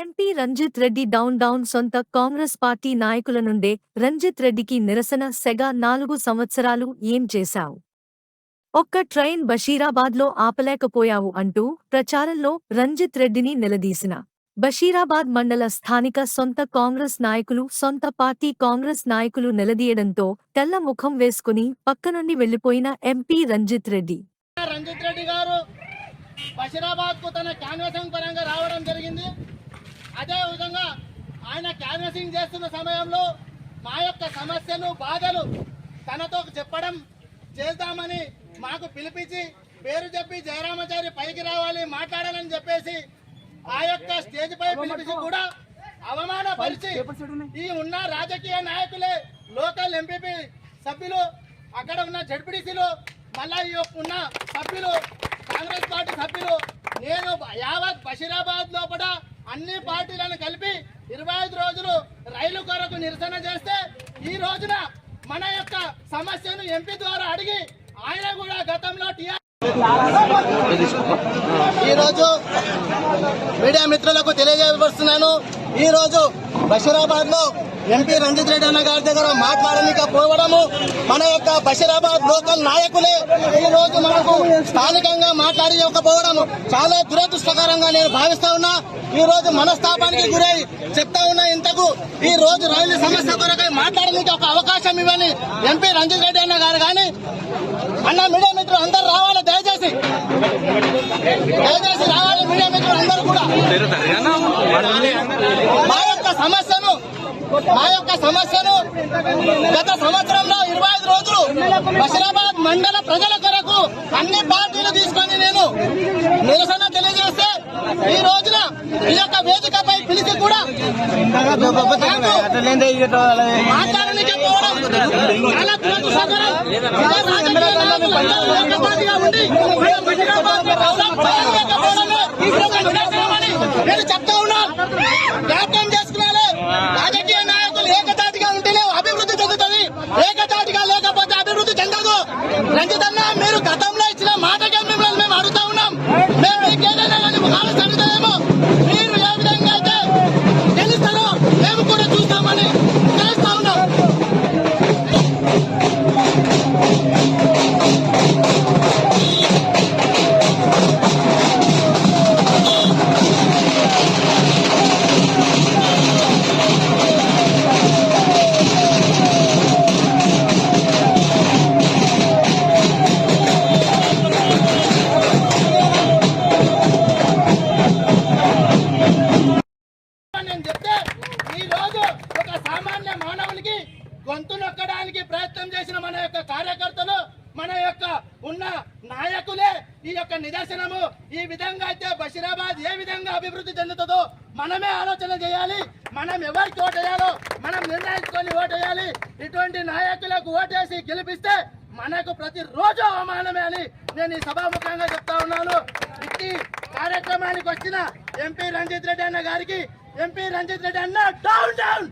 MP Ranjith Reddy down down సొంత Congress party నాయకుల నుండే రంజిత్ రెడ్డికి నిరసన సెగ నాలుగు సంవత్సరాలు ఏం చేశావు? ఒక్క ట్రైన్ బషీరాబాద్లో ఆపలేకపోయావు అంటూ ప్రచారంలో రంజిత్ రెడ్డిని నిలదీసిన. బషీరాబాద్ మండల స్థానిక సొంత కాంగ్రెస్ నాయకులు సొంత పార్టీ కాంగ్రెస్ నాయకులు నిలదీయడంతో తెల్ల ముఖం వేసుకుని పక్కనుండి వెళ్ళిపోయిన ఎంపీ రంజిత్ రెడ్డి. రంజిత్ రెడ్డి గారు బషీరాబాద్కు తన పరంగా రావడం జరిగింది. అదే విధంగా ఆయన క్యాన్వసింగ్ చేస్తున్న సమయంలో మా యొక్క సమస్యలు బాధలు తనతో చెప్పడం చేద్దామని మాకు పిలిపించి పేరు చెప్పి జయరామాచారి పైకి రావాలి మాట్లాడాలని చెప్పేసి ఆ యొక్క స్టేజ్ పై పిలిపించి కూడా అవమానపరిచి ఈ ఉన్న రాజకీయ నాయకులే లోకల్ ఎంపీపీ సభ్యులు అక్కడ ఉన్న జడ్పీటీసీలు మళ్ళా ఈ యొక్క ఉన్న సభ్యులు కాంగ్రెస్ పార్టీ సభ్యులు నేను యావత్ బషీరాబాద్ లోపల అన్ని పార్టీలను కలిపి ఇరవై ఐదు రోజులు రైలు కొరకు నిరసన చేస్తే ఈ రోజున మన యొక్క సమస్యను ఎంపీ ద్వారా అడిగి ఆయన కూడా గతంలో టీఆర్ ఈరోజు మీడియా మిత్రులకు తెలియజేయవస్తున్నాను ఈ రోజు బషీరాబాద్లో ఎంపీ రంజిత్ రెడ్డి అన్న గారి దగ్గర మాట్లాడలేకపోవడము మన యొక్క బషీరాబాద్ లోకల్ నాయకులే ఈ రోజు మనకు స్థానికంగా మాట్లాడకపోవడము చాలా దురదృష్టకరంగా నేను భావిస్తా ఉన్నా. ఈ రోజు మనస్తాపానికి గురై చెప్తా ఉన్నా ఇంతకు. ఈ రోజు రైలు సమస్య కొరకై మాట్లాడడానికి ఒక అవకాశం ఇవ్వని ఎంపీ రంజిత్ రెడ్డి అన్న గారు కానీ అన్న మీడియా మిత్రులు అందరూ రావాలి. దయచేసి దయచేసి రావాలి. మా యొక్క సమస్యను మా యొక్క సమస్యను గత సంవత్సరంలో ఇరవై ఐదు రోజులు బషీరాబాద్ మండల ప్రజల కొరకు అన్ని పార్టీలు తీసుకొని నేను నిరసన తెలియజేస్తే ఈ రోజున ఈ యొక్క వేదికపై పిలిచి కూడా మాట్లాడడానికి పోవడం చాలా దురదృష్టకరం. మేము కూడా మానవునికి గొంతు నొక్కడానికి ప్రయత్నం చేసిన మన యొక్క కార్యకర్తలు మన యొక్క ఉన్న నాయకులే ఈ యొక్క నిదర్శనము ఈ విధంగా అయితే బషీరాబాద్ ఏ విధంగా అభివృద్ధి చెందుతుందో మనమే ఆలోచన చేయాలి మనం ఎవరికి ఓటేయాలో మనం నిర్ణయించుకొని ఓటేయాలి ఇటువంటి నాయకులకు ఓటేసి గెలిపిస్తే మనకు ప్రతిరోజు అవమానమే అని నేను ఈ సభాముఖంగా చెప్తా ఉన్నాను ఇట్టి కార్యక్రమానికి వచ్చిన ఎంపీ రంజిత్ రెడ్డి అన్న గారికి ఎంపీ రంజిత్ రెడ్డి అన్న డౌన్ డౌన్